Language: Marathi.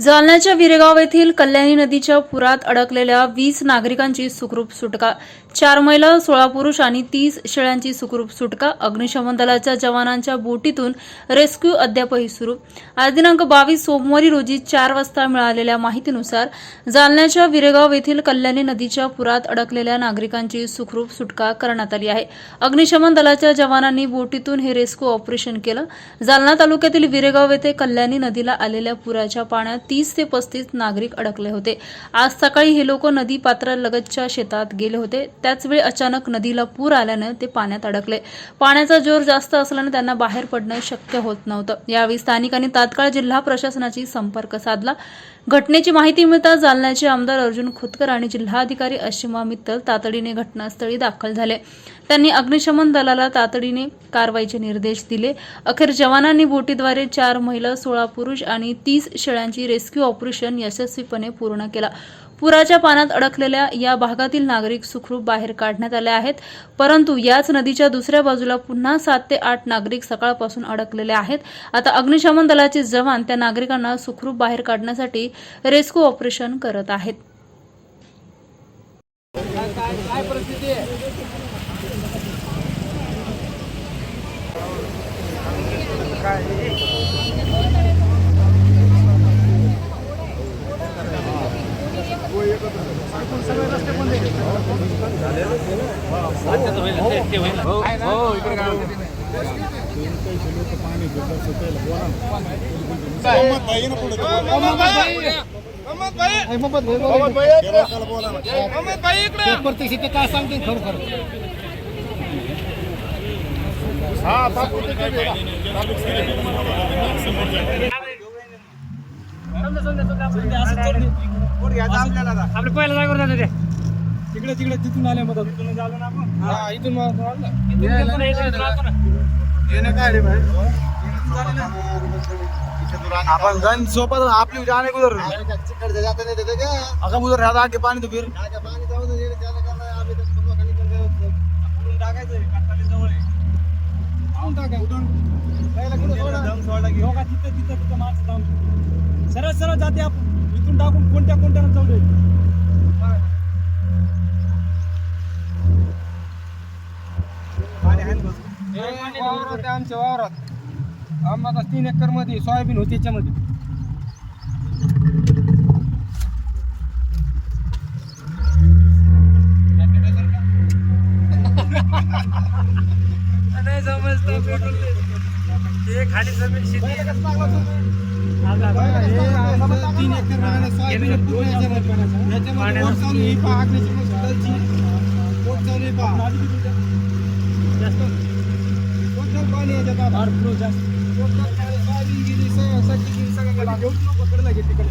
जालन्याच्या विरेगाव येथील कल्याणी नदीच्या पुरात अडकलेल्या वीस नागरिकांची सुखरूप सुटका चार महिला सोळा पुरुष आणि तीस शेळ्यांची सुखरूप सुटका अग्निशमन दलाच्या जवानांच्या बोटीतून रेस्क्यू अद्यापही सुरू. आज दिनांक बावीस सोमवारी रोजी चार वाजता मिळालेल्या माहितीनुसार जालन्याच्या विरेगाव येथील कल्याणी नदीच्या पुरात अडकलेल्या नागरिकांची सुखरूप सुटका करण्यात आली आहे. अग्निशमन दलाच्या जवानांनी बोटीतून हे रेस्क्यू ऑपरेशन केलं. जालना तालुक्यातील विरेगाव येथे कल्याणी नदीला आलेल्या पुराच्या पाण्यात तीस ते पस्तीस नागरिक अडकले होते. आज सकाळी हे लोक नदी पात्रालगतच्या शेतात गेले होते. त्याचवेळी अचानक नदीला पूर आल्यानं ते पाण्यात अडकले. पाण्याचा जोर जास्त असल्यानं त्यांना बाहेर पडणं शक्य होत नव्हतं. यावेळी स्थानिकांनी तात्काळ जिल्हा प्रशासनाशी संपर्क साधला. घटनेची माहिती मिळताच जालन्याचे आमदार अर्जुन खोतकर आणि जिल्हाधिकारी अशिमा मित्तल तातडीने घटनास्थळी दाखल झाले. त्यांनी अग्निशमन दलाला तातडीने कारवाईचे निर्देश दिले. अखेर जवानांनी बोटीद्वारे चार महिला सोळा पुरुष आणि तीस शेळ्यांची रेस्क्यू ऑपरेशन यशस्वीपणे पूर्ण केला. पुराच्या पाण्यात अडकलेल्या या भागातील नागरिक सुखरूप बाहेर काढण्यात आले आहेत. परंतु याच नदीच्या दुसऱ्या बाजूला पुन्हा सात ते आठ नागरिक सकाळपासून अडकलेले आहेत. आता अग्निशमन दलाचे जवान त्या नागरिकांना सुखरूप बाहेर काढण्यासाठी रेस्क्यू ऑपरेशन करत आहेत. परिस्थिती काय सांगते खरोखर आपल्या पहिल्या जागेवर जाते तिकडे तिकडे तिथून आले मग. तिथून झालं ना आपण. हा इथून मग अपन गन सोपत आपली जाने को? उधर अगर उधर रहता आगे पानी तो फिर. सरळ सरळ जाते आपण. इथून टाकून कोणत्या कोणत्या जाऊ वावरात आहे आमच्या वावरात. आम्हाला तीन एकरमध्ये सोयाबीन होती त्याच्यामध्ये नाही समजतं खाली जमीन शेती तीन एकर याच्यामध्ये. बोट चालू आहे पहा आहे पहा जास्त भरपूर जास्त सोयाबीन गेली सगळं पकडलं घेते तिकडे